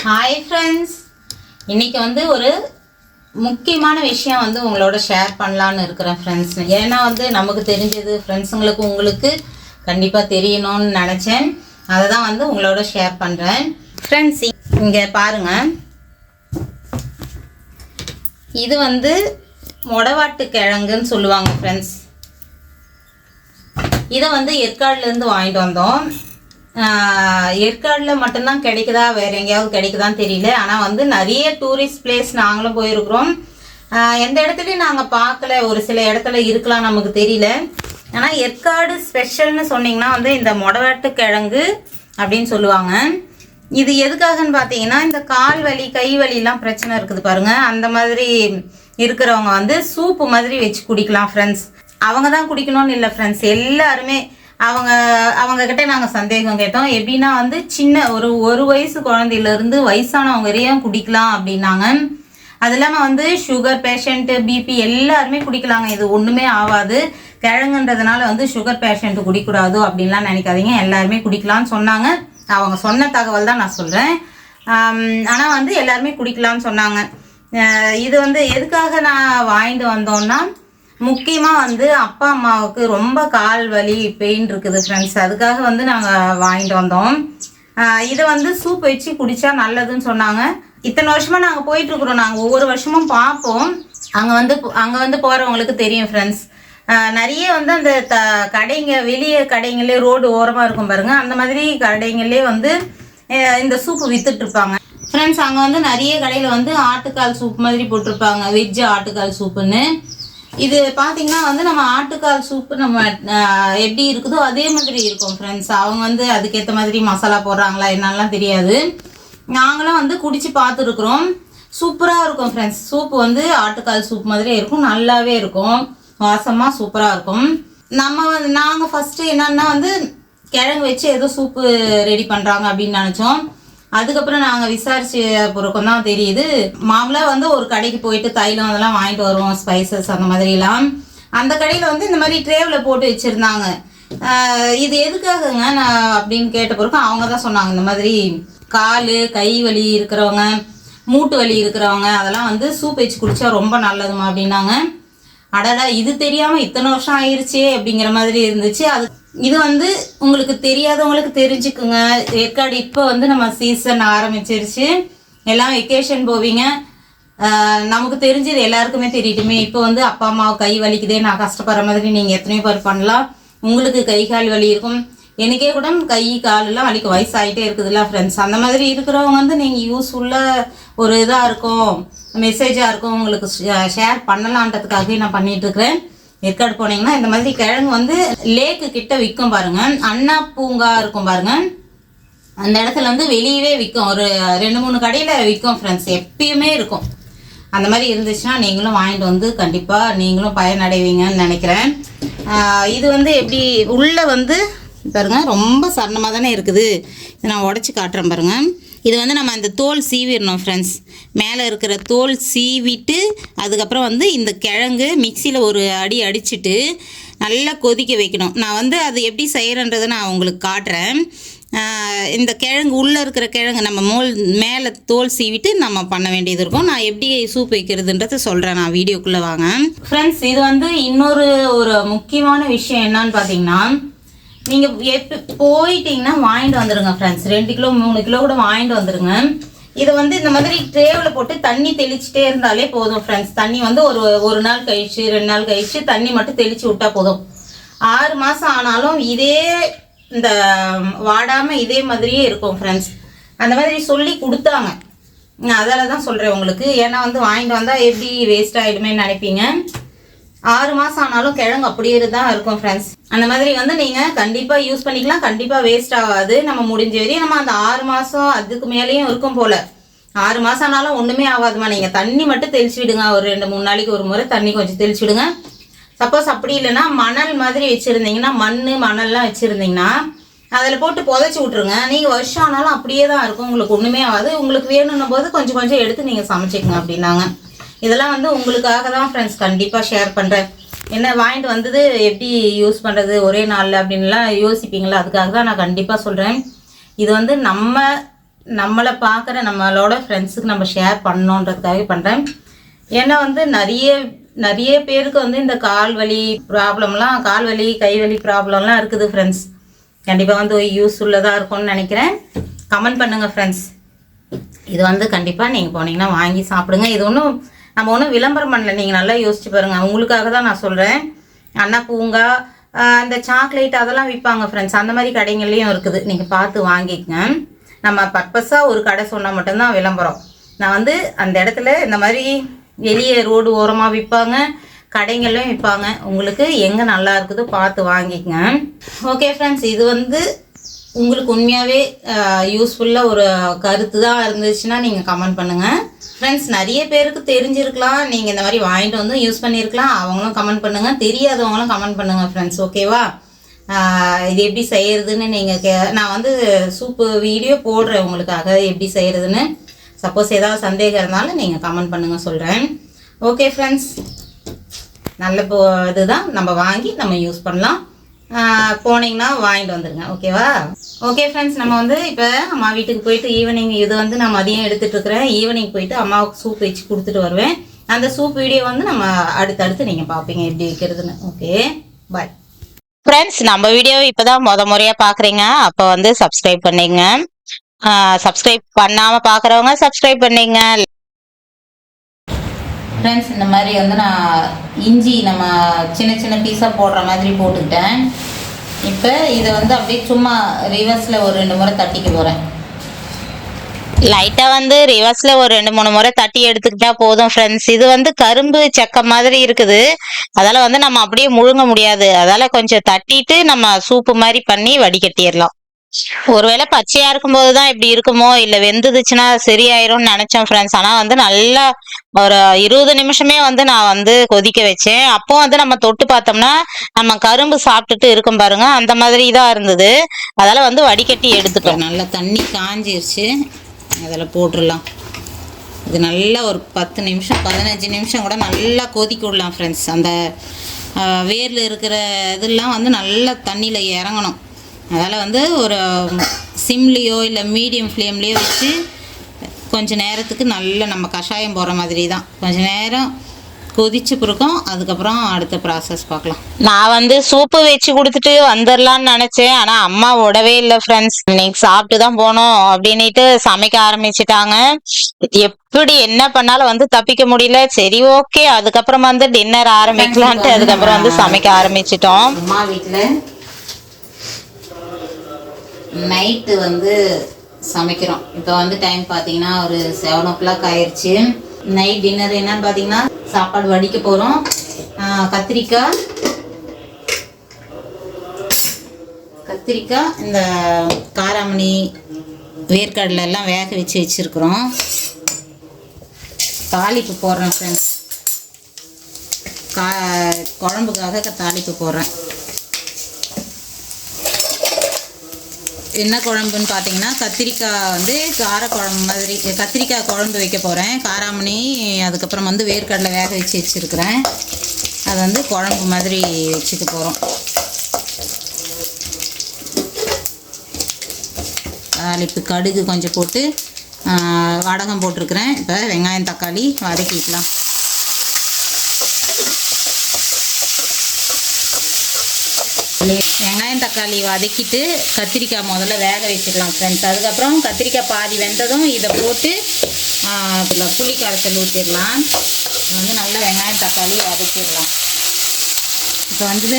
Hi friends இன்னைக்கு வந்து ஒரு முக்கியமான விஷயம் வந்து உங்களோட ஷேர் பண்ணலான்னு இருக்கிறேன் ஃப்ரெண்ட்ஸ் ஏன்னா வந்து நமக்கு தெரிஞ்சது ஃப்ரெண்ட்ஸுங்களுக்கு உங்களுக்கு கண்டிப்பாக தெரியணும்னு நினச்சேன். அதை தான் வந்து உங்களோட ஷேர் பண்ணுறேன் ஃப்ரெண்ட்ஸ் இங்கே பாருங்கள் இது வந்து மொடவாட்டு கிழங்குன்னு சொல்லுவாங்க ஃப்ரெண்ட்ஸ் இதை வந்து ஏற்காடுலேருந்து வாங்கிட்டு வந்தோம். ஏற்காடில் மட்டும்தான் கிடைக்குதா? வேற எங்கேயாவது கிடைக்குதான்னு தெரியல. ஆனால் வந்து நிறைய டூரிஸ்ட் பிளேஸ் நாங்களும் போயிருக்கிறோம். எந்த இடத்துலையும் நாங்கள் பார்க்கல. ஒரு சில இடத்துல இருக்கலாம் நமக்கு தெரியல. ஆனால் ஏற்காடு ஸ்பெஷல்னு சொன்னீங்கன்னா வந்து இந்த மொடவாட்டு கிழங்கு அப்படின்னு சொல்லுவாங்க. இது எதுக்காகன்னு பார்த்தீங்கன்னா இந்த கால் வலி கை வலிலாம் பிரச்சனை இருக்குது பாருங்கள் அந்த மாதிரி இருக்கிறவங்க வந்து சூப்பு மாதிரி வச்சு குடிக்கலாம் ஃப்ரெண்ட்ஸ் அவங்க தான் குடிக்கணும்னு இல்லை ஃப்ரெண்ட்ஸ் எல்லாருமே அவங்க அவங்க கிட்ட நாங்கள் சந்தேகம் கேட்டோம். எப்படின்னா வந்து சின்ன ஒரு ஒரு வயசு குழந்தையிலேருந்து வயசானவங்க வரையும் குடிக்கலாம் அப்படின்னாங்க. அது இல்லாமல் வந்து சுகர் பேஷண்ட்டு பிபி எல்லாருமே குடிக்கலாங்க. இது ஒன்றுமே ஆகாது. கிழங்குன்றதுனால வந்து சுகர் பேஷண்ட்டு குடிக்கூடாது அப்படின்லாம் நினைக்காதீங்க. எல்லாருமே குடிக்கலாம்னு சொன்னாங்க. அவங்க சொன்ன தகவல் தான் நான் சொல்கிறேன் ஆனால் வந்து எல்லாருமே குடிக்கலாம்னு சொன்னாங்க. இது வந்து எதுக்காக நான் வாங்கிட்டு வந்தோம்னா முக்கியமாக வந்து அப்பா அம்மாவுக்கு ரொம்ப கால் வலி பெயின் இருக்குது ஃப்ரெண்ட்ஸ் அதுக்காக வந்து நாங்கள் வாங்கிட்டு வந்தோம். இதை வந்து சூப் வச்சு குடித்தா நல்லதுன்னு சொன்னாங்க. இத்தனை வருஷமாக நாங்கள் போயிட்டுருக்குறோம். நாங்கள் ஒவ்வொரு வருஷமும் பார்ப்போம். அங்கே வந்து அங்கே வந்து போகிறவங்களுக்கு தெரியும் ஃப்ரெண்ட்ஸ் நிறைய வந்து அந்த த கடைங்க வெளியே கடைங்களே ரோடு ஓரமாக இருக்கும் பாருங்கள் அந்த மாதிரி கடைங்களே வந்து இந்த சூப்பு விற்றுட்ருப்பாங்க ஃப்ரெண்ட்ஸ் அங்கே வந்து நிறைய கடையில் வந்து ஆட்டுக்கால் சூப் மாதிரி போட்டிருப்பாங்க. வெஜ் ஆட்டுக்கால் சூப்புன்னு இது பார்த்தீங்கன்னா வந்து நம்ம ஆட்டுக்கால் சூப்பு நம்ம எப்படி இருக்குதோ அதே மாதிரி இருக்கும் ஃப்ரெண்ட்ஸ் அவங்க வந்து அதுக்கேற்ற மாதிரி மசாலா போடுறாங்களா என்னெல்லாம் தெரியாது. நாங்களும் வந்து குடிச்சு பார்த்துருக்குறோம். சூப்பராக இருக்கும் ஃப்ரெண்ட்ஸ் சூப்பு வந்து ஆட்டுக்கால் சூப் மாதிரியே இருக்கும். நல்லாவே இருக்கும். வாசமாக சூப்பராக இருக்கும். நம்ம வந்து நாங்கள் ஃபஸ்ட்டு என்னென்னா வந்து கிழங்கு வச்சு ஏதோ சூப்பு ரெடி பண்ணுறாங்க அப்படின்னு நினச்சோம். அதுக்கப்புறம் நாங்கள் விசாரிச்ச பிறக்கம் தான் தெரியுது. மாமூலாக வந்து ஒரு கடைக்கு போயிட்டு தைலம் அதெல்லாம் வாங்கிட்டு வருவோம் ஸ்பைசஸ் அந்த மாதிரிலாம். அந்த கடையில் வந்து இந்த மாதிரி ட்ரேவில் போட்டு வச்சுருந்தாங்க. இது எதுக்காகங்க நான் அப்படின்னு கேட்ட பிறக்கம் அவங்க தான் சொன்னாங்க இந்த மாதிரி கால் கை வலி இருக்கிறவங்க மூட்டு வலி இருக்கிறவங்க அதெல்லாம் வந்து சூப் வச்சு குடிச்சா ரொம்ப நல்லதுமா அப்படின்னாங்க. அடடா இது தெரியாமல் இத்தனை வருஷம் ஆயிடுச்சே அப்படிங்கிற மாதிரி இருந்துச்சு. அது இது வந்து உங்களுக்கு தெரியாதவங்களுக்கு தெரிஞ்சுக்குங்க. ஏற்காடு இப்போ வந்து நம்ம சீசன் ஆரம்பிச்சிருச்சு. எல்லாம் வெக்கேஷன் போவீங்க. நமக்கு தெரிஞ்சது எல்லாருக்குமே தெரியட்டுமே இப்போ வந்து அப்பா அம்மாவை கை வலிக்குதே. நான் கஷ்டப்படுற மாதிரி நீங்கள் எத்தனையோ பேர் பண்ணலாம். உங்களுக்கு கை கால் வலி இருக்கும். எனக்கே கூட கை காலெல்லாம் வலிக்கும் வயசாகிட்டே இருக்குதுல்ல ஃப்ரெண்ட்ஸ் அந்த மாதிரி இருக்கிறவங்க வந்து நீங்கள் யூஸ்ஃபுல்லாக ஒரு இதாக இருக்கும் மெசேஜாக இருக்கும். உங்களுக்கு ஷேர் பண்ணலான்றதுக்காகவே நான் பண்ணிகிட்ருக்கிறேன் ஏற்காடு போனீங்கன்னா இந்த மாதிரி கிழங்கு வந்து லேக்கு கிட்ட விற்கும் பாருங்க. அண்ணா பூங்கா இருக்கும் பாருங்க. அந்த இடத்துல வந்து வெளியவே விற்கும் ஒரு ரெண்டு மூணு கடையில் விற்கும் ஃப்ரெண்ட்ஸ் எப்பயுமே இருக்கும். அந்த மாதிரி இருந்துச்சுன்னா நீங்களும் வாங்கிட்டு வந்து கண்டிப்பாக நீங்களும் பயனடைவீங்கன்னு நினைக்கிறேன். இது வந்து எப்படி உள்ளே வந்து பாருங்கள் ரொம்ப சரணமாக தானே இருக்குது. இதை நான் உடச்சி காட்டுறேன் பாருங்கள் இது வந்து நம்ம அந்த தோல் சீவிடணும் ஃப்ரெண்ட்ஸ் மேலே இருக்கிற தோல் சீவிட்டு அதுக்கப்புறம் வந்து இந்த கிழங்கு மிக்சியில் ஒரு அடி அடிச்சுட்டு நல்லா கொதிக்க வைக்கணும். நான் வந்து அது எப்படி செய்கிறன்றதை நான் உங்களுக்கு காட்டுறேன். இந்த கிழங்கு உள்ளே இருக்கிற கிழங்கு நம்ம மோல் மேலே தோல் சீவிட்டு நம்ம பண்ண வேண்டியது இருக்கும். நான் எப்படி சூப் வைக்கிறதுன்றத சொல்கிறேன் நான் வீடியோக்குள்ளே வாங்க. ஃப்ரெண்ட்ஸ் இது வந்து இன்னொரு ஒரு முக்கியமான விஷயம் என்னன்னு பார்த்தீங்கன்னா நீங்கள் எப்போ போயிட்டீங்கன்னா வாங்கிட்டு வந்துடுங்க ஃப்ரெண்ட்ஸ் ரெண்டு கிலோ மூணு கிலோ கூட வாங்கிட்டு வந்துடுங்க இதை வந்து இந்த மாதிரி ட்ரேவில் போட்டு தண்ணி தெளிச்சுட்டே இருந்தாலே போதும் ஃப்ரெண்ட்ஸ் தண்ணி வந்து ஒரு ஒரு நாள் கழிச்சு ரெண்டு நாள் கழிச்சு தண்ணி மட்டும் தெளிச்சு விட்டா போதும். ஆறு மாதம் ஆனாலும் இதே இந்த வாடாமல் இதே மாதிரியே இருக்கும் ஃப்ரெண்ட்ஸ் அந்த மாதிரி சொல்லி கொடுத்தாங்க. நான் அதால தான் சொல்கிறேன் உங்களுக்கு. ஏன்னா வந்து வாங்கிட்டு வந்தால் எப்படி வேஸ்ட் ஆகிடுமே நினைப்பீங்க. ஆறு மாதம் ஆனாலும் கிழங்கு அப்படியே தான் இருக்கும் ஃப்ரெண்ட்ஸ் அந்த மாதிரி வந்து நீங்கள் கண்டிப்பாக யூஸ் பண்ணிக்கலாம். கண்டிப்பாக வேஸ்ட் ஆகாது. நம்ம முடிஞ்ச வரையும் நம்ம அந்த ஆறு மாதம் அதுக்கு மேலேயும் இருக்கும் போல். ஆறு மாதம் ஆனாலும் ஒன்றுமே ஆகாதுமா நீங்கள் தண்ணி மட்டும் தெளிச்சு விடுங்க. ஒரு ரெண்டு மூணு நாளைக்கு ஒரு முறை தண்ணி கொஞ்சம் தெளிச்சு விடுங்க. சப்போஸ் அப்படி இல்லைன்னா மணல் மாதிரி வச்சுருந்தீங்கன்னா மண் மணல்லாம் வச்சுருந்தீங்கன்னா அதில் போட்டு புதைச்சி விட்ருங்க நீங்கள் வருஷம் ஆனாலும் அப்படியே தான் இருக்கும். உங்களுக்கு ஒன்றுமே ஆகாது. உங்களுக்கு வேணும்னும் போது கொஞ்சம் கொஞ்சம் எடுத்து நீங்கள் சமைச்சிக்கங்க அப்படின்னாங்க. இதெல்லாம் வந்து உங்களுக்காக தான் ஃப்ரெண்ட்ஸ் கண்டிப்பாக ஷேர் பண்ணுறேன் என்ன வாங்கிட்டு வந்தது எப்படி யூஸ் பண்ணுறது ஒரே நாளில் அப்படின்லாம் யோசிப்பீங்களா? அதுக்காக தான் நான் கண்டிப்பாக சொல்கிறேன் இது வந்து நம்ம நம்மளை பார்க்குற நம்மளோட ஃப்ரெண்ட்ஸுக்கு நம்ம ஷேர் பண்ணோன்றதுக்காக பண்ணுறேன் ஏன்னா வந்து நிறைய நிறைய பேருக்கு வந்து இந்த கால் வலி ப்ராப்ளம்லாம் கால் வலி கை வலி ப்ராப்ளம்லாம் இருக்குது ஃப்ரெண்ட்ஸ் கண்டிப்பாக வந்து யூஸ்ஃபுல்லாக இருக்கும்னு நினைக்கிறேன். கமெண்ட் பண்ணுங்கள் ஃப்ரெண்ட்ஸ் இது வந்து கண்டிப்பாக நீங்கள் போனீங்கன்னா வாங்கி சாப்பிடுங்க. இது ஒன்றும் நம்ம ஒன்றும் விளம்பரம் பண்ணல. நீங்கள் நல்லா யோசிச்சு பாருங்கள் உங்களுக்காக தான் நான் சொல்கிறேன் அண்ணா பூங்கா அந்த சாக்லேட் அதெல்லாம் விற்பாங்க ஃப்ரெண்ட்ஸ் அந்த மாதிரி கடைங்கள்லையும் இருக்குது. நீங்கள் பார்த்து வாங்கிக்கங்க. நம்ம பர்பஸாக ஒரு கடை சொன்னால் மட்டும்தான் விளம்பரம். நான் வந்து அந்த இடத்துல இந்த மாதிரி வெளியே ரோடு ஓரமாக விற்பாங்க கடைங்கள்லையும் விற்பாங்க உங்களுக்கு எங்கே நல்லா இருக்குதோ பார்த்து வாங்கிக்கங்க. ஓகே ஃப்ரெண்ட்ஸ் இது வந்து உங்களுக்கு உண்மையாகவே யூஸ்ஃபுல்லாக ஒரு கருத்து தான் இருந்துச்சுன்னா நீங்கள் கமெண்ட் பண்ணுங்கள் ஃப்ரெண்ட்ஸ் நிறைய பேருக்கு தெரிஞ்சிருக்கலாம். நீங்கள் இந்த மாதிரி வாங்கிட்டு வந்து யூஸ் பண்ணியிருக்கலாம் அவங்களும் கமெண்ட் பண்ணுங்கள் தெரியாதவங்களும் கமெண்ட் பண்ணுங்கள் ஃப்ரெண்ட்ஸ் ஓகேவா இது எப்படி செய்கிறதுன்னு நீங்கள் கே நான் வந்து சூப்பு வீடியோ போடுறேன் உங்களுக்காக. எப்படி செய்கிறதுன்னு சப்போஸ் ஏதாவது சந்தேகம் இருந்தாலும் நீங்கள் கமெண்ட் பண்ணுங்கள் சொல்கிறேன் ஓகே ஃப்ரெண்ட்ஸ் நல்ல போ இதுதான். நம்ம வாங்கி நம்ம யூஸ் பண்ணலாம். போனீங்கன்னா வாங்கிட்டு வந்துடுங்க ஓகேவா? ஓகே ஃப்ரெண்ட்ஸ் நம்ம வந்து இப்போ அம்மா வீட்டுக்கு போயிட்டு ஈவினிங் இது வந்து நான் மதியம் எடுத்துகிட்டு இருக்கிறேன். ஈவினிங் போயிட்டு அம்மாவுக்கு சூப் வச்சு கொடுத்துட்டு வருவேன். அந்த சூப் வீடியோ வந்து நம்ம அடுத்தடுத்து நீங்கள் பார்ப்பீங்க எப்படி வைக்கிறதுன்னு ஓகே பாய் ஃப்ரெண்ட்ஸ் நம்ம வீடியோ இப்போதான் முத முறையாக பார்க்குறீங்க அப்போ வந்து சப்ஸ்கிரைப் பண்ணிங்க சப்ஸ்கிரைப் பண்ணாமல் பார்க்குறவங்க சப்ஸ்கிரைப் பண்ணிங்க ஃப்ரெண்ட்ஸ் இந்த மாதிரி வந்து நான் இஞ்சி நம்ம சின்ன சின்ன பீஸாக போடுற மாதிரி போட்டுக்கிட்டேன். இப்போ இதை வந்து அப்படியே சும்மா ரிவர்ஸில் ஒரு ரெண்டு முறை தட்டிக்க போகிறேன் லைட்டாக வந்து ரிவர்ஸில் ஒரு ரெண்டு மூணு முறை தட்டி எடுத்துக்கிட்டா போதும் ஃப்ரெண்ட்ஸ் இது வந்து கரும்பு செக்க மாதிரி இருக்குது. அதால் வந்து நம்ம அப்படியே முழுங்க முடியாது. அதால் கொஞ்சம் தட்டிட்டு நம்ம சூப்பு மாதிரி பண்ணி வடிகட்டிடலாம். ஒருவேளை பச்சையா இருக்கும்போது தான் இப்படி இருக்குமோ இல்ல வெந்துதுச்சுன்னா சரியாயிரும்னு நினைச்சேன் ஃப்ரெண்ட்ஸ் ஆனா வந்து நல்லா ஒரு இருபது நிமிஷமே வந்து நான் வந்து கொதிக்க வச்சேன். அப்போ வந்து நம்ம தொட்டு பார்த்தோம்னா நம்ம கரும்பு சாப்பிட்டுட்டு இருக்கும் பாருங்க அந்த மாதிரி தான் இருந்தது. அதால வந்து வடிகட்டி எடுத்துட்டோம். நல்லா தண்ணி காஞ்சிருச்சு. அதில் போட்டுடலாம். இது நல்லா ஒரு பத்து நிமிஷம் பதினஞ்சு நிமிஷம் கூட நல்லா கொதிக்க விடலாம் ஃப்ரெண்ட்ஸ் அந்த ஆஹ், வேர்ல இருக்கிற இதெல்லாம் வந்து நல்லா தண்ணியில் இறங்கணும். அதனால் வந்து ஒரு சிம்லேயோ இல்லை மீடியம் ஃப்ளேம்லேயோ வச்சு கொஞ்ச நேரத்துக்கு நல்ல நம்ம கஷாயம் போடுற மாதிரி தான் கொஞ்ச நேரம் கொதிச்சு பிறக்கும் அதுக்கப்புறம் அடுத்த ப்ராசஸ் பார்க்கலாம். நான் வந்து சூப்பு வச்சு கொடுத்துட்டு வந்துடலான்னு நினச்சேன். ஆனால் அம்மா விடவே இல்லை ஃப்ரெண்ட்ஸ் இன்னைக்கு சாப்பிட்டு தான் போனோம் அப்படின்னுட்டு சமைக்க ஆரம்பிச்சிட்டாங்க. எப்படி என்ன பண்ணாலும் வந்து தப்பிக்க முடியல. சரி ஓகே அதுக்கப்புறம் வந்து டின்னர் ஆரம்பிக்கலான்ட்டு அதுக்கப்புறம் வந்து சமைக்க ஆரம்பிச்சிட்டோம். அம்மா வீட்டில் நைட்டு வந்து சமைக்கிறோம். இப்போ வந்து டைம் பார்த்தீங்கன்னா ஒரு செவன் ஓ கிளாக் ஆயிடுச்சு நைட் டின்னர் என்னன்னு பார்த்தீங்கன்னா சாப்பாடு வடிக்க போகிறோம் கத்திரிக்காய் கத்திரிக்காய் இந்த காராமணி வேர்க்கடலை எல்லாம் வேக வச்சு வச்சுருக்குறோம். தாளிப்பு போடுறேன் ஃப்ரெண்ட்ஸ் கா குழம்புக்காக தாளிப்பு போடுறேன். என்ன குழம்புன்னு பார்த்தீங்கன்னா கத்திரிக்காய் வந்து கார குழம்பு மாதிரி கத்திரிக்காய் குழம்பு வைக்க போகிறேன் காராமணி அதுக்கப்புறம் வந்து வேர்க்கடலை வேக வச்சு வச்சுருக்கிறேன். அது வந்து குழம்பு மாதிரி வச்சுக்க போகிறோம் தாளிப்பு கடுகு கொஞ்சம் போட்டு வடகம் போட்டிருக்கிறேன். இப்போ வெங்காயம் தக்காளி வதக்கிக்கலாம். வெங்காயம் தக்காளி வதக்கிட்டு கத்திரிக்காய் முதல்ல வேக வச்சுக்கலாம் ஃப்ரெண்ட்ஸ் அதுக்கப்புறம் கத்திரிக்காய் பாதி வெந்ததும் இதை போட்டு ஆ, புளி கரைச்சல் ஊற்றிடலாம் வந்து நல்லா வெங்காயம் தக்காளி வதக்கிடலாம். இப்போ வந்து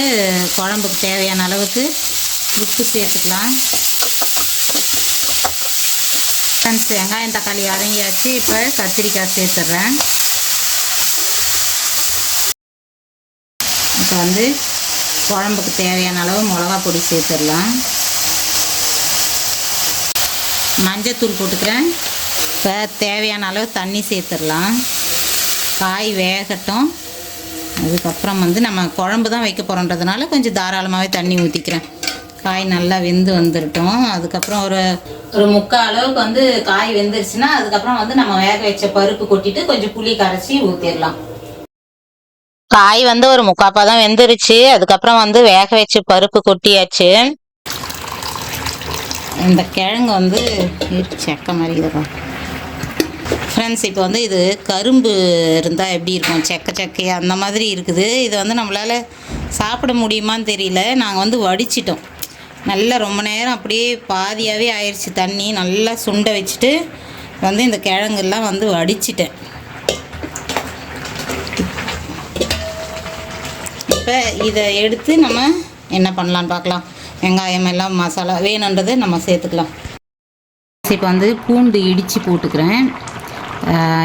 குழம்புக்கு தேவையான அளவுக்கு உப்பு சேர்த்துக்கலாம். ஃப்ரெண்ட்ஸ் வெங்காயம் தக்காளி வதங்கியாச்சு. இப்போ கத்திரிக்காய் சேர்த்துட்றேன் இப்போ வந்து குழம்புக்கு தேவையான அளவு மிளகா பொடி சேர்த்துடலாம். மஞ்சத்தூள் போட்டுக்கிறேன். இப்போ தேவையான அளவு தண்ணி சேர்த்துடலாம். காய் வேகட்டும். அதுக்கப்புறம் வந்து நம்ம குழம்பு தான் வைக்க போகிறோன்றதுனால கொஞ்சம் தாராளமாகவே தண்ணி ஊற்றிக்கிறேன். காய் நல்லா வெந்து வந்துடட்டும் அதுக்கப்புறம் ஒரு ஒரு முக்கால் அளவுக்கு வந்து காய் வெந்துருச்சுன்னா அதுக்கப்புறம் வந்து நம்ம வேக வச்ச பருப்பு கொட்டிட்டு கொஞ்சம் புளி கரைச்சி ஊற்றிடலாம் காய் வந்து ஒரு முக்காப்பா தான் வெந்துருச்சு. அதுக்கப்புறம் வந்து வேக வச்சு பருப்பு கொட்டியாச்சு. இந்த கிழங்கு வந்து செக்க மாதிரி இருக்கும் ஃப்ரெண்ட்ஸ் இப்போ வந்து இது கரும்பு இருந்தால் எப்படி இருக்கும்? செக்க செக்கையாக அந்த மாதிரி இருக்குது. இது வந்து நம்மளால் சாப்பிட முடியுமான்னு தெரியல. நாங்கள் வந்து வடிச்சிட்டோம். நல்லா ரொம்ப நேரம் அப்படியே பாதியாகவே ஆயிடுச்சு தண்ணி. நல்லா சுண்ட வச்சுட்டு வந்து இந்த கிழங்கெல்லாம் வந்து வடிச்சிட்டேன். இப்போ இதை எடுத்து நம்ம என்ன பண்ணலான்னு பார்க்கலாம். வெங்காயம் எல்லாம் மசாலா வேணுன்றதை நம்ம சேர்த்துக்கலாம். இப்போ வந்து பூண்டு இடித்து போட்டுக்கிறேன்.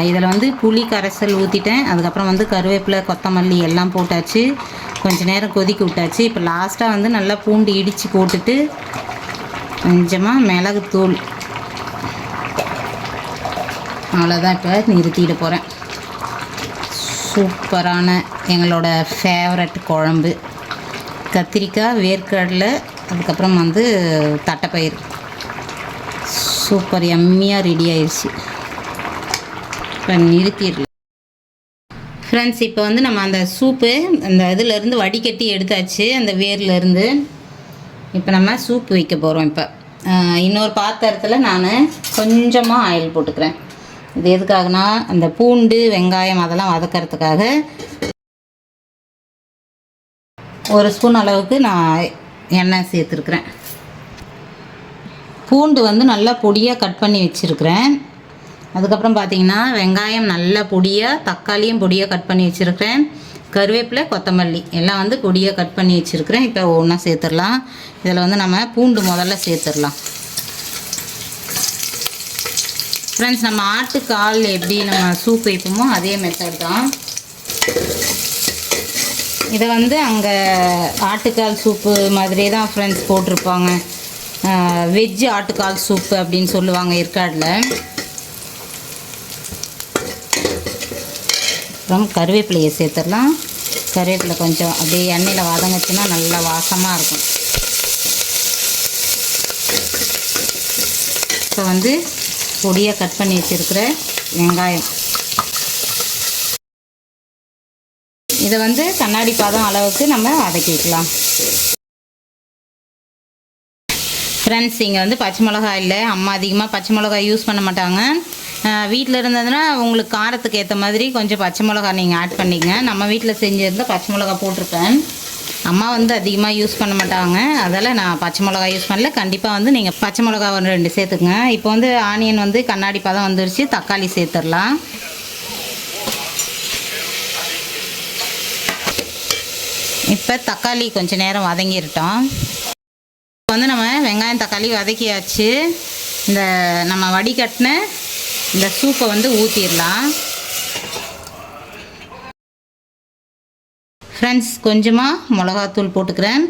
இதில் வந்து புளி கரைசல் ஊற்றிட்டேன் அதுக்கப்புறம் வந்து கருவேப்பிலை கொத்தமல்லி எல்லாம் போட்டாச்சு. கொஞ்சம் நேரம் கொதிக்க விட்டாச்சு. இப்போ லாஸ்ட்டாக வந்து நல்லா பூண்டு இடித்து போட்டுட்டு கொஞ்சமாக மிளகுத்தூள். அவ்வளோதான் இப்போ நிறுத்திட போகிறேன் சூப்பரான எங்களோட ஃபேவரட் குழம்பு. கத்திரிக்காய் வேர்க்கடலை அதுக்கப்புறம் வந்து தட்டைப்பயிர் சூப்பர் எம்மியாக ரெடி ஆயிடுச்சு இப்போ நிறுத்திடலாம். ஃப்ரெண்ட்ஸ் இப்போ வந்து நம்ம அந்த சூப்பு அந்த இதுலேருந்து வடிகட்டி எடுத்தாச்சு அந்த வேர்லேருந்து. இப்போ நம்ம சூப் வைக்க போகிறோம் இப்போ. இன்னொரு பாத்திரத்தில் நான் கொஞ்சமாக ஆயில் போட்டுக்கிறேன். இது எதுக்காகனா அந்த பூண்டு வெங்காயம் அதெல்லாம் வதக்கிறதுக்காக ஒரு ஸ்பூன் அளவுக்கு நான் எண்ணெய் சேர்த்துருக்குறேன். பூண்டு வந்து நல்லா பொடியாக கட் பண்ணி வச்சுருக்கிறேன். அதுக்கப்புறம் பார்த்தீங்கன்னா வெங்காயம் நல்லா பொடியாக தக்காளியும் பொடியாக கட் பண்ணி வச்சுருக்கிறேன். கருவேப்பிலை கொத்தமல்லி எல்லாம் வந்து பொடியாக கட் பண்ணி வச்சுருக்கிறேன். இப்போ ஒன்றா சேர்த்துடலாம். இதில் வந்து நம்ம பூண்டு முதல்ல சேர்த்துடலாம். ஃப்ரெண்ட்ஸ் நம்ம ஆட்டுக்கால் எப்படி நம்ம சூப் வைப்போமோ அதே மெத்தட் தான். இதை வந்து அங்கே ஆட்டுக்கால் சூப்பு மாதிரியே தான் ஃப்ரெண்ட்ஸ் போட்டிருப்பாங்க. வெஜ் ஆட்டுக்கால் சூப்பு அப்படின்னு சொல்லுவாங்க ஏற்காடில். அப்புறம் கருவேப்பிலையை சேர்த்துடலாம். கருவேப்பிலை கொஞ்சம் அப்படியே எண்ணெயில் வதங்கச்சுன்னா நல்லா வாசமாக இருக்கும். இப்போ வந்து பொடியாக கட் பண்ணி வச்சுருக்கிற வெங்காயம். இதை வந்து கண்ணாடி பாதம் அளவுக்கு நம்ம வதக்கிக்கலாம் ஃப்ரெண்ட்ஸ் இங்கே வந்து பச்சை மிளகாய் இல்லை. அம்மா அதிகமாக பச்சை மிளகாய் யூஸ் பண்ண மாட்டாங்க. வீட்டில் இருந்ததுன்னா உங்களுக்கு காரத்துக்கு ஏற்ற மாதிரி கொஞ்சம் பச்சை மிளகாய் நீங்கள் ஆட் பண்ணிக்கங்க. நம்ம வீட்டில் செஞ்சுருந்தால் பச்சை மிளகாய் போட்டிருப்பேன். அம்மா வந்து அதிகமாக யூஸ் பண்ண மாட்டாங்க. அதால் நான் பச்சை மிளகா யூஸ் பண்ணல. கண்டிப்பாக வந்து நீங்கள் பச்சை மிளகா ஒன்று ரெண்டு சேர்த்துக்குங்க. இப்போ வந்து ஆனியன் வந்து கண்ணாடி பதம் வந்துருச்சு. தக்காளி சேர்த்துடலாம். இப்போ தக்காளி கொஞ்சம் நேரம் வதங்கிருட்டோம். இப்போ வந்து நம்ம வெங்காயம் தக்காளி வதக்கியாச்சு. இந்த நம்ம வடிகட்டின இந்த சூப்பை வந்து ஊற்றிடலாம் ஃப்ரெண்ட்ஸ் கொஞ்சமாக மிளகாத்தூள் போட்டுக்கிறேன்.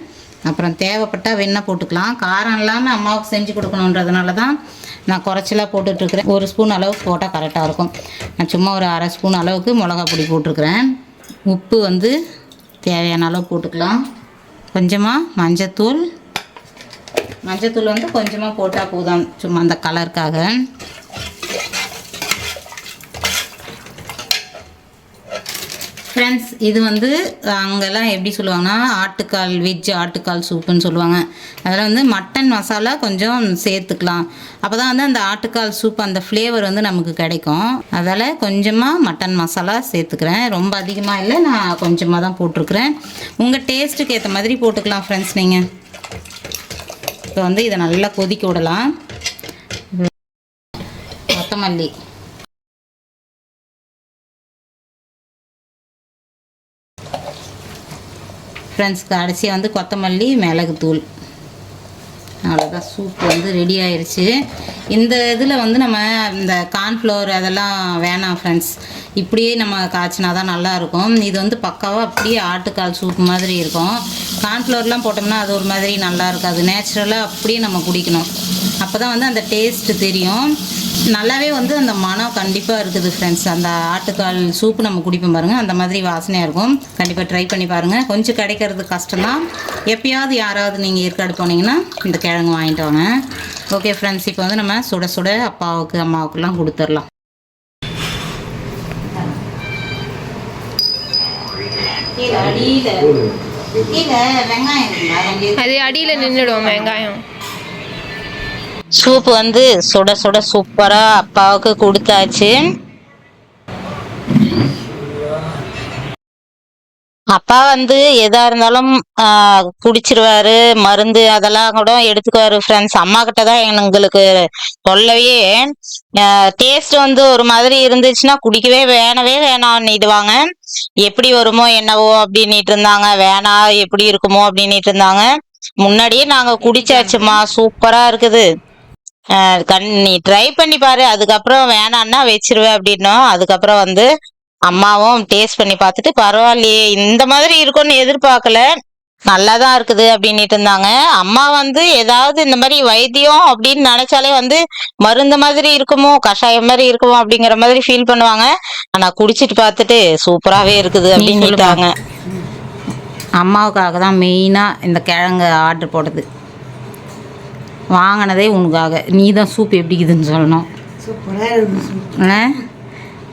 அப்புறம் தேவைப்பட்டால் வெண்ணெய் போட்டுக்கலாம். காரம் இல்லாமல் அம்மாவுக்கு செஞ்சு கொடுக்கணுன்றதுனால தான் நான் குறைச்சலாக போட்டுட்ருக்கிறேன். ஒரு ஸ்பூன் அளவுக்கு போட்டால் கரெக்டாக இருக்கும். நான் சும்மா ஒரு அரை ஸ்பூன் அளவுக்கு மிளகா பொடி போட்டிருக்கிறேன் உப்பு வந்து தேவையான அளவு போட்டுக்கலாம். கொஞ்சமாக மஞ்சத்தூள். மஞ்சத்தூள் வந்து கொஞ்சமாக போட்டால் போதும். சும்மா அந்த கலருக்காக ஃப்ரெண்ட்ஸ் இது வந்து அங்கெல்லாம் எப்படி சொல்லுவாங்கன்னா ஆட்டுக்கால் வெஜ் ஆட்டுக்கால் சூப்புன்னு சொல்லுவாங்க. அதில் வந்து மட்டன் மசாலா கொஞ்சம் சேர்த்துக்கலாம். அப்போ தான் வந்து அந்த ஆட்டுக்கால் சூப் அந்த ஃப்ளேவர் வந்து நமக்கு கிடைக்கும். அதால் கொஞ்சமாக மட்டன் மசாலா சேர்த்துக்கிறேன். ரொம்ப அதிகமாக இல்லை நான் கொஞ்சமாக தான் போட்டிருக்கிறேன். உங்கள் டேஸ்ட்டுக்கு ஏற்ற மாதிரி போட்டுக்கலாம் ஃப்ரெண்ட்ஸ் நீங்கள் இப்போ வந்து இதை நல்லா கொதிக்க விடலாம். கொத்தமல்லி. ஃப்ரெண்ட்ஸ் கடைசியாக வந்து கொத்தமல்லி மிளகுத்தூள் அவ்வளோதான் சூப் வந்து ரெடி ஆயிடுச்சு இந்த இதில் வந்து நம்ம இந்த கார்ன்ஃப்ளவர் அதெல்லாம் வேணாம் ஃப்ரெண்ட்ஸ் இப்படியே நம்ம காய்ச்சினா தான் நல்லாயிருக்கும். இது வந்து பக்காவாக அப்படியே ஆட்டுக்கால் சூப் மாதிரி இருக்கும். கார்ன்ஃப்ளவர்லாம் போட்டோம்னா அது ஒரு மாதிரி நல்லா இருக்காது நேச்சுரலாக அப்படியே நம்ம குடிக்கணும். அப்போ தான் வந்து அந்த டேஸ்ட்டு தெரியும். நல்லாவே வந்து அந்த மனம் கண்டிப்பாக இருக்குது ஃப்ரெண்ட்ஸ் அந்த ஆட்டுக்கால் சூப்பு நம்ம குடிப்போம் பாருங்கள் அந்த மாதிரி வாசனையாக இருக்கும். கண்டிப்பாக ட்ரை பண்ணி பாருங்கள் கொஞ்சம் கிடைக்கிறது கஷ்டம்தான். எப்பயாவது யாராவது நீங்கள் ஏற்காடு போனீங்கன்னா இந்த கிழங்கு வாங்கிட்டு வாங்க. ஓகே ஃப்ரெண்ட்ஸ் இப்போ வந்து நம்ம சுட சுட அப்பாவுக்கு அம்மாவுக்குலாம் கொடுத்துடலாம். அது அடியில் நின்றுடும் வெங்காயம். சூப் வந்து சுட சுட சூப்பரா அப்பாவுக்கு கொடுத்தாச்சு. அப்பா வந்து எதா இருந்தாலும் குடிச்சிருவாரு மருந்து அதெல்லாம் கூட எடுத்துக்குவாரு ஃப்ரெண்ட்ஸ் அம்மா கிட்ட தான் எங்களுக்கு சொல்லவே டேஸ்ட் வந்து ஒரு மாதிரி இருந்துச்சுன்னா குடிக்கவே வேணவே வேணாம்னுடுவாங்க. எப்படி வருமோ என்னவோ அப்படின்னுட்டு இருந்தாங்க. வேணாம் எப்படி இருக்குமோ அப்படின்னுட்டு இருந்தாங்க. முன்னாடியே நாங்க குடிச்சாச்சுமா சூப்பரா இருக்குது. கண் நீ ட்ரை பண்ணி பாரு. அதுக்கப்புறம் வேணான்னா வச்சிருவேன் அப்படின்னோம். அதுக்கப்புறம் வந்து அம்மாவும் டேஸ்ட் பண்ணி பார்த்துட்டு பரவாயில்லையே இந்த மாதிரி இருக்கும்னு எதிர்பார்க்கல. நல்லா தான் இருக்குது அப்படின்னுட்டு இருந்தாங்க. அம்மா வந்து ஏதாவது இந்த மாதிரி வைத்தியம் அப்படின்னு நினைச்சாலே வந்து மருந்து மாதிரி இருக்குமோ கஷாயம் மாதிரி இருக்குமோ அப்படிங்கிற மாதிரி ஃபீல் பண்ணுவாங்க. ஆனா குடிச்சிட்டு பார்த்துட்டு சூப்பராகவே இருக்குது அப்படின்னு சொல்லிட்டாங்க அம்மாவுக்காக தான் மெயினாக இந்த கிழங்கு ஆர்டர் போட்டது. வாங்கினதே உனக்காக. நீ தான் சூப் எப்படிக்குதுன்னு சொல்லணும். சூப்பராக?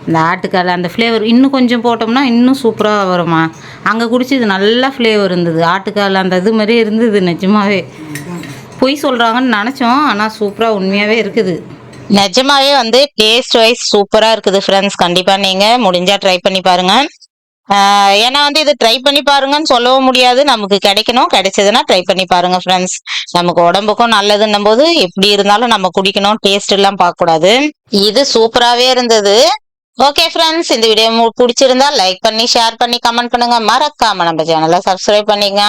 இந்த ஆட்டுக்கால் அந்த ஃப்ளேவர் இன்னும் கொஞ்சம் போட்டோம்னா இன்னும் சூப்பராக வருமா அங்கே குடிச்சது நல்ல ஃப்ளேவர் இருந்தது. ஆட்டுக்கால் அந்த இது மாதிரியே இருந்தது நிஜமாவே. பொய் சொல்கிறாங்கன்னு நினச்சோம் ஆனால் சூப்பராக உண்மையாகவே இருக்குது. நிஜமாவே வந்து டேஸ்ட் வைஸ் சூப்பராக இருக்குது ஃப்ரெண்ட்ஸ் கண்டிப்பாக நீங்கள் முடிஞ்சால் ட்ரை பண்ணி பாருங்கள் ஏன்னா வந்து இது ட்ரை பண்ணி பாருங்கன்னு சொல்லவும் முடியாது. நமக்கு கிடைக்கணும். கிடைச்சதுன்னா ட்ரை பண்ணி பாருங்க ஃப்ரெண்ட்ஸ் நமக்கு உடம்புக்கும் நல்லதுன்னும் போது எப்படி இருந்தாலும் நம்ம குடிக்கணும். டேஸ்ட் எல்லாம் பார்க்க கூடாது இது சூப்பராகவே இருந்தது. ஓகே ஃப்ரெண்ட்ஸ் இந்த வீடியோ பிடிச்சிருந்தா லைக் பண்ணி ஷேர் பண்ணி கமெண்ட் பண்ணுங்க. மறக்காம நம்ம சேனலை சப்ஸ்கிரைப் பண்ணிங்க